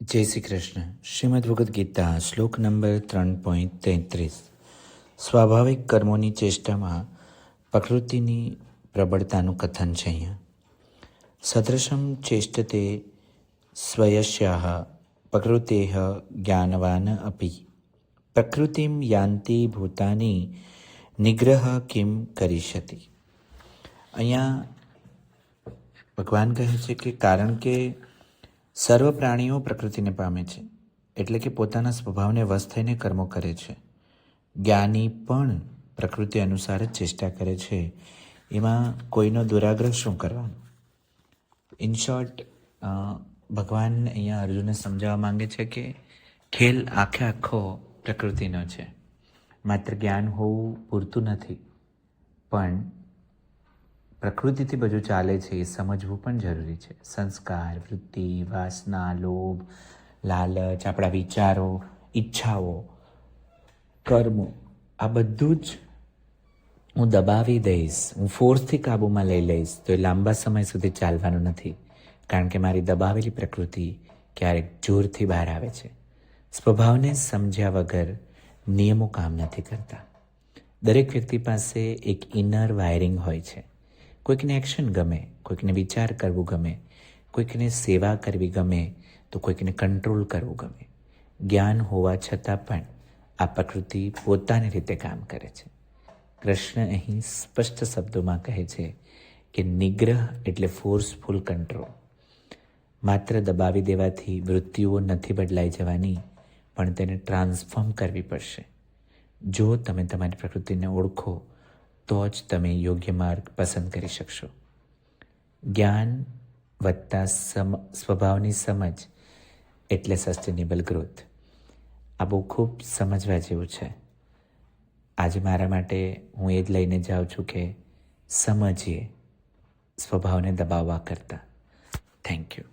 જય શ્રી કૃષ્ણ. શ્રીમદ ભગવદ્ ગીતા, શ્લોક નંબર ત્રણ પોઈન્ટ તેત્રીસ. સ્વાભાવિક કર્મોની ચેષ્ટામાં પ્રકૃતિની પ્રબળતાનું કથન છે અહીંયા. સદૃશમ ચેષ્ટતે સ્વયસ્યાહ પ્રકૃતે જ્ઞાનવાન અપી. પ્રકૃતિમ યાંતિ ભૂતાની નિગ્રહ કિમ કરીશતિ અહીંયા ભગવાન કહે છે કે કારણ કે સર્વ પ્રાણીઓ પ્રકૃતિને પામે છે, એટલે કે પોતાના સ્વભાવને વશ થઈને કર્મો કરે છે. જ્ઞાની પણ પ્રકૃતિ અનુસાર જ ચેષ્ટા કરે છે. એમાં કોઈનો દુરાગ્રહ શું કરવાનો? ઇન શોર્ટ ભગવાન અહીંયા અર્જુનને સમજાવવા માંગે છે કે ખેલ આખે આખો પ્રકૃતિનો છે. માત્ર જ્ઞાન હોવું પૂરતું નથી, પણ પ્રકૃતિથી બધું ચાલે છે એ સમજવું પણ જરૂરી છે. સંસ્કાર, વૃત્તિ, વાસના, લોભ, લાલચ, આપણા વિચારો, ઈચ્છાઓ, કર્મો, આ બધું જ હું દબાવી દઈશ. હું ફોર્સથી કાબૂમાં લઈ લઈશ. તો એ લાંબા સમય સુધી ચાલવાનું નથી. કારણ કે મારી દબાવેલી પ્રકૃતિ ક્યારેક જોરથી બહાર આવે છે. સ્વભાવને સમજ્યા વગર નિયમો કામ નથી કરતા. દરેક વ્યક્તિ પાસે એક ઇનર વાયરિંગ હોય છે. કોઈકને એક્શન ગમે, કોઈકને વિચાર કરવું ગમે, કોઈકને સેવા કરવી ગમે, તો કોઈકને કંટ્રોલ કરવું ગમે. જ્ઞાન હોવા છતાં પણ આ પ્રકૃતિ પોતાની રીતે કામ કરે છે. કૃષ્ણ અહીં સ્પષ્ટ શબ્દોમાં કહે છે કે નિગ્રહ એટલે ફોર્સફુલ કંટ્રોલ માત્ર દબાવી દેવાથી વૃત્તિઓ નથી બદલાઈ જવાની, પણ તેને ટ્રાન્સફોર્મ કરવી પડશે. જો તમે તમારી પ્રકૃતિને ઓળખો તો જ તમે યોગ્ય માર્ગ પસંદ કરી શકશો. જ્ઞાન વધતા સમ, સ્વભાવની સમજ એટલે સસ્ટેનેબલ ગ્રોથ આ બહુ ખૂબ સમજવા જેવું છે. આજે મારા માટે હું એ જ લઈને જાઉં છું કે સમજીએ, સ્વભાવને દબાવવા કરતાં. Thank you